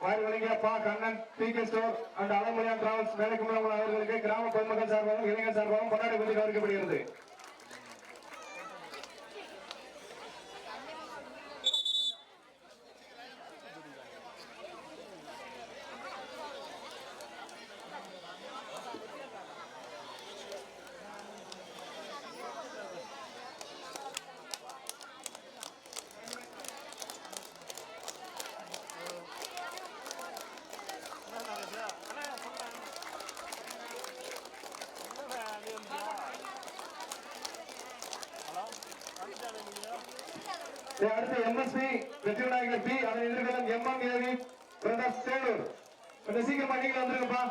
வாரி வழங்கிய பா Kannan P K store and அலமலியான் travels Melakkumalam அவர்களுக்கு கிராம பொதுமக்கள் சார்பாகவும் இளைஞர் சார்பாகவும் கொண்டாடி விருது கவனிக்கப்படுகிறது அடுத்து எம்எஸ்பி வெற்றி விநாயகர் பி அதன் எதிர்காலம் எம்எம் ஏவி பிரதாப் சேலூர். கொஞ்சம் சீக்கிரமா நீங்க வந்துருங்கப்பா.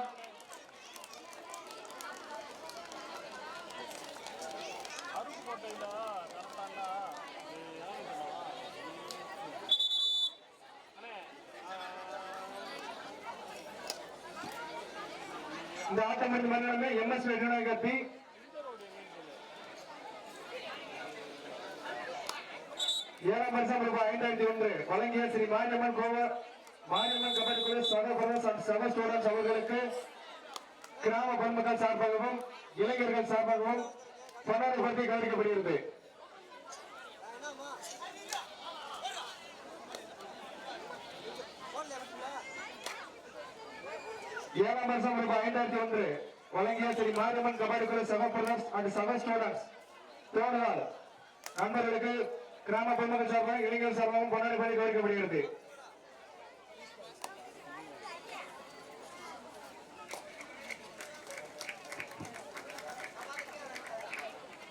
இந்த ஆட்டம் முடிந்த எம்எஸ் வெற்றி விநாயகர் பி ஏழாம் வருஷம் ரூபாய் ஐந்தாயிரத்தி ஒன்று. வழங்கிய ஸ்ரீ மாரியம்மன் கோவர் மாரியம்மன் கபடி குழு சகோதர சக ஸ்டூடெண்ட்ஸ் அவர்களுக்கு கிராம பன்மக்கள் சார்பாகவும் இளைஞர்கள் சார்பாகவும் பணத்தை பற்றி கவனிக்கப்படுகிறது. ஏழாம் வருஷம் ரூபாய் ஐந்தாயிரத்தி ஒன்று. வழங்கிய ஸ்ரீ மாரியம்மன் கபடி குழு சக பிரதர்ஸ் அண்ட் சக ஸ்டூடெண்ட்ஸ் தோடுதால் நண்பர்களுக்கு கிராம பொதுமக்கள் சார்பாக இளைஞர் சார்பாகவும் கொண்டாடி பணி கவனிக்கப்படுகிறது.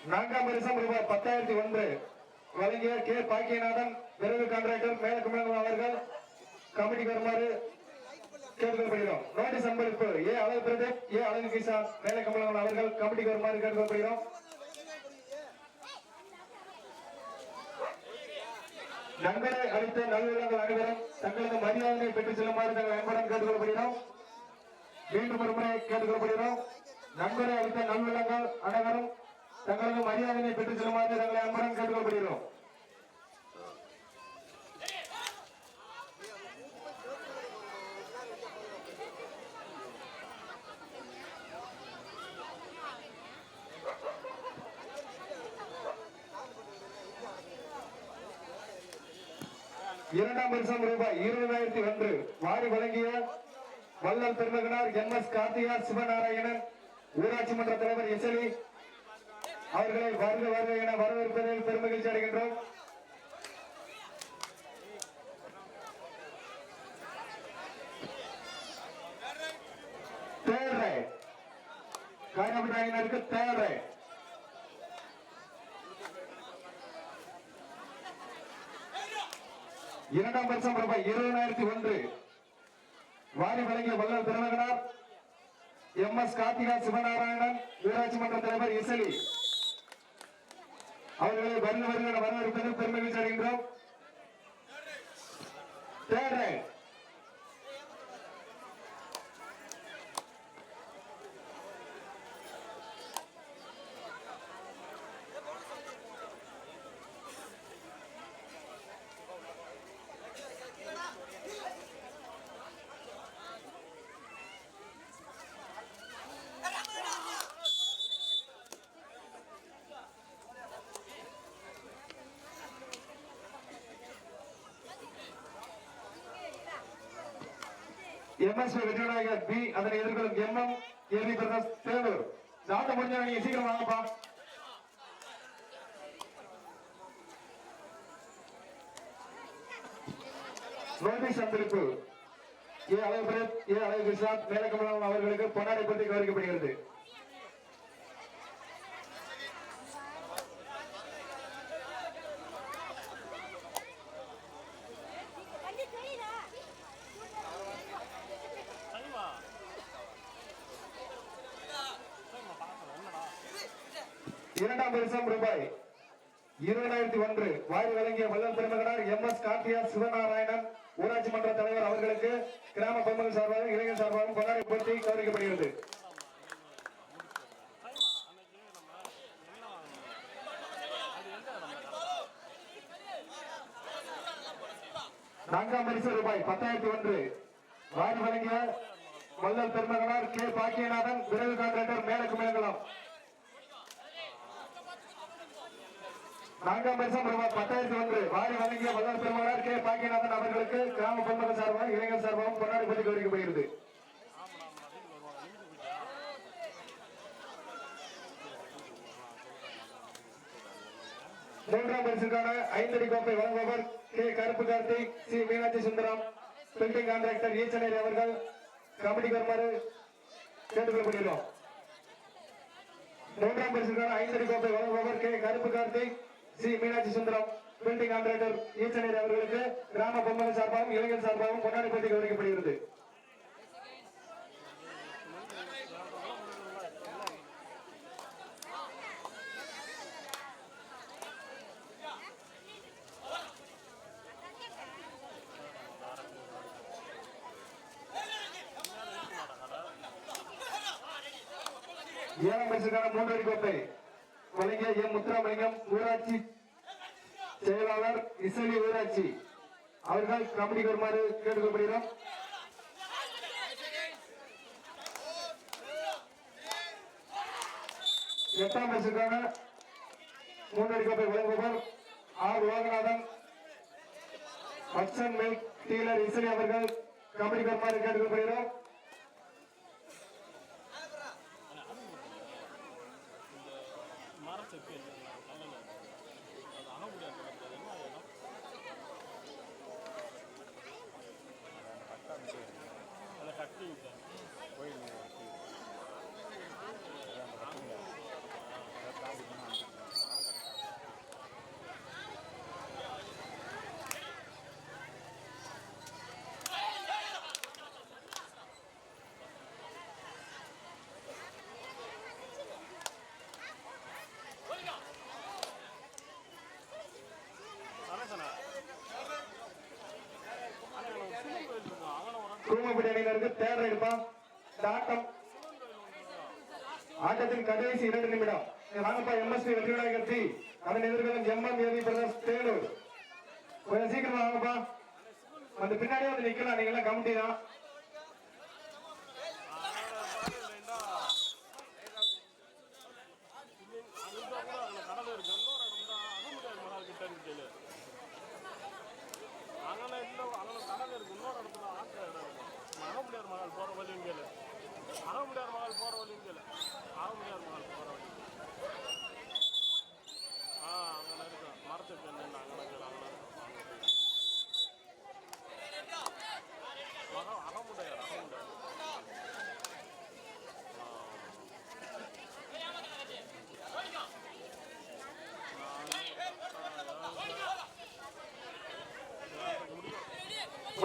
நான்காம் வருஷம் ரூபாய் பத்தாயிரத்தி ஒன்று. வழங்கிய கே. பாக்கியநாதன் விரைவு கான்ட்ராக்டர் மேலக்குமலம் அவர்கள் கமிட்டிக்கு வருமாறு கேட்டுக்கொள்ளப்படுகிறோம். நோட்டீஸ் அன்பளிப்பு ஏ. அழகு பிரதீப் ஏ. அழகு கிஷான் மேலக்கமலம் அவர்கள் கமிட்டிக்கு வருமாறு கேட்டுக்கொள்ளப்படுகிறோம். நண்பரை அளித்த நல்லுள்ளங்கள் அனைவரும் தங்களது மரியாதையை பெற்றுச் செல்லுமாறு தங்கள் அன்புடன் கேட்டுக்கொள்ளப்படுகிறோம் மீண்டும் ஒரு முறை கேட்டுக்கொள்ளப்படுகிறோம் நண்பரை அளித்த நல்லுள்ளங்கள் அனைவரும் தங்களது மரியாதையை பெற்றுச் செல்லுமாறு தங்களை அன்புடன் கேட்டுக்கொள்ளப்படுகிறோம் இரண்டாம் வருஷம் ரூபாய் இருபதாயிரத்தி ஒன்று வாரி வழங்கிய வள்ளல் பெருமகனார் எம் எஸ் கார்த்திகா சிவநாராயணன் ஊராட்சி மன்ற தலைவர் எஸ்எலி அவர்களை வருக வருக என வரவேற்பதில் பெருமகிழ்ச்சி அடைகின்றோம். தேர்ட் தேர் இரண்டாம் வருஷம் ரூபாய் இருபதாயிரத்தி ஒன்று. வாரி வழங்கிய வல்லல் திருநகனார் எம் எஸ் கார்த்திகா சிவநாராயணன் ஊராட்சி மன்ற தலைவர் இசலி. அவர்களை வருக வருக என வரவேற்பதில் பெருமகிழ்ச்சி அடைகின்றோம் தேர்ட் எம் எஸ் விஜயநாயகர் பி அதனை எதிர்கொள்ளும் எம்எம் ஏவி பிரதாஸ் தேவூர் இந்த முடிஞ்சா நீங்க சீக்கிரம் வாங்கப்பா. நோபி அன்பளிப்பு ஏ அழகு பிரத் ஏ அழகு கிருஷ்ணாத் மேலக்கமலம் அவர்களுக்கு பொன்னாடை பற்றி கவனிக்கப்படுகிறது இரண்டாம் வருஷம் ரூபாய். இருபதாயிரத்தி ஒன்று. வாரி வழங்கிய வல்லல் பெருமகனார் எம் எஸ் கார்த்தியா சிவநாராயணன் ஊராட்சி மன்ற தலைவர் அவர்களுக்கு கிராம பொதுமக்கள் சார்பாகவும் இளைஞர் சார்பாகவும் கொண்டாடி போட்டி கௌரவிக்கப்படுகிறது. நான்காம் பரிசு ரூபாய் பத்தாயிரத்தி ஒன்று. வாரி வழங்கிய வள்ளல் பெருமகனார் கே பாக்கியநாதன் விரைவு கான்ட்ராக்டர் மேலக்கு மேலங்குளம் நான்காம் வருஷம் ரூபாய் பத்தாயிரத்தி ஒன்று. வாரி வழங்கிய வள்ளல் பெருமானார் கே. பாக்கியநாதன் அவர்களுக்கு கிராம பொதுமக்கள் சார்பாக இளைஞர் சார்பாகவும் கொண்டாடி பற்றி கௌரவிக்கப்படுகிறது மூன்றாம் பரிசுக்கான ஐந்தடி கோப்பை வழங்குபவர் K. Karuppu Karthik C. Meenakshi Sundaram building contractor Eachaneri அவர்கள் கபடி வருமாறு கேட்டுக்கொள்ளப்படுகிறோம். மூன்றாம் பரிசுக்கான ஐந்தடி கோப்பை வழங்குபவர் K. Karuppu Karthik C. Meenakshi Sundaram building contractor Eachaneri அவர்களுக்கு கிராம பொம்மன் சார்பாகவும் இளைஞர் சார்பாகவும் கொண்டாடி பற்றி கவனிக்கப்படுகிறது. ஏழாம் பரிசுக்கான மூன்றரை கோப்பை. வழங்கிய எம். முத்துராமலிங்கம் ஊராட்சி செயலாளர் இசலி ஊராட்சி. அவர்கள் கமிட்டிக்கு வருமாறு கேட்டுக்கொள்கிறோம். எட்டாம் வயசுக்கான மூன்றடி கோப்பை வழங்குபவர் R. Loganathan Hatsun milk dealer Isali அவர்கள் கபடி வருமாறு கேட்டுக்கொள்கிறோம். மரத்துக்கு நல்ல அது அண முடியாது அது என்ன இடம் அதில் கட்டி விட்டேன் அங்கே ஒரு குடும்பப்படி அணியினருக்கு ஆட்டம். ஆட்டத்தின் கடைசி இரண்டு நிமிடம். வாங்கப்பா எம்எஸ்பி வெற்றிநாயகர் ஜி அதன் எதிர்கொள்ளும் எம்எம் ஏவி பிரதர்ஸ் தேனூர் கொஞ்சம் சீக்கிரம் வாங்கப்பா. அந்த பின்னாடியே வந்து நிக்கலாம் நீங்க எல்லாம் கமிட்டி தான்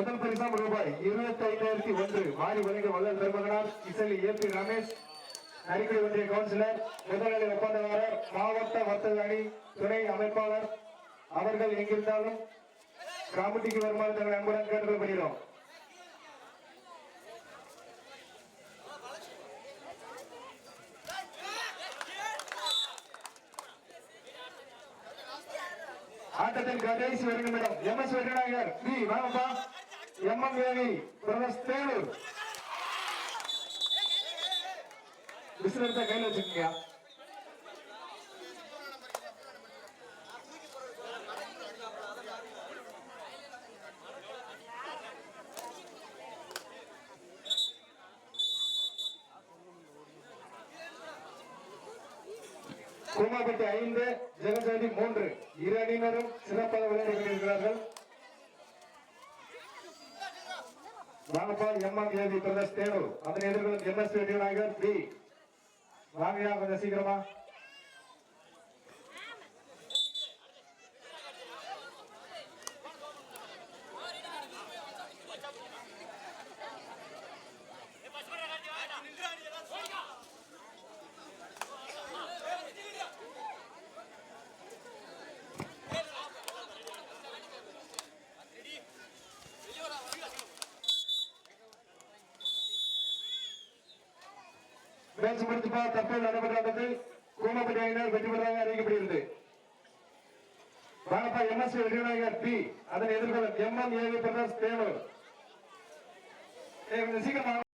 முதல் பரிசாம் ரூபாய் இருபத்தி ஐந்தாயிரத்தி ஒன்று மாறி வணிக வல்லல் பெருமகனார் இசலி ஏ பி ரமேஷ் நரிக்குடி ஒன்றிய கவுன்சிலர் முதல்நிலை ஒப்பந்ததாரர் மாவட்ட வர்த்தக அணி துணை அமைப்பாளர். அவர்கள் எங்கிருந்தாலும் கமிட்டிக்கு வருமாறு தங்கள் அன்புடன் கேட்டுக்கொள்கிறோம் ஆட்டத்தின் கடைசி ஒரு நிமிடம் எம் எஸ் வெங்கடாயர் வி வாங்கப்பா M M brothers Thenur whistle எடுத்தா கையில் வச்சுக்கோங்க. கூமாப்பட்டி ஐந்து ஜெகஜாதி மூன்று. இரு அணியினரும் சிறப்பாக விளையாடி கொண்டிருக்கிறார்கள். வாங்கப்பா எம்எம் ஏவி பிரதர்ஸ் தேனூர் அதனை எதிர்கொள்ளும் எம்எஸ் வெற்றிநாயகர் பி வாங்கயா கொஞ்சம் சீக்கிரமா மேட்ச் முடித்துப்பா தற்போது நடைபெற்றது கூமாப்பட்டி அணியினர் வெற்றி பெற்றதாக அறிவிக்கப்படுகிறது. வாங்கப்பா எம்எஸ் வெற்றிநாயகர் பி அதனை எதிர்கொள்ளும் எம்எம் ஏவி பிரதர்ஸ் தேவர். ஏய், சீக்கிரம்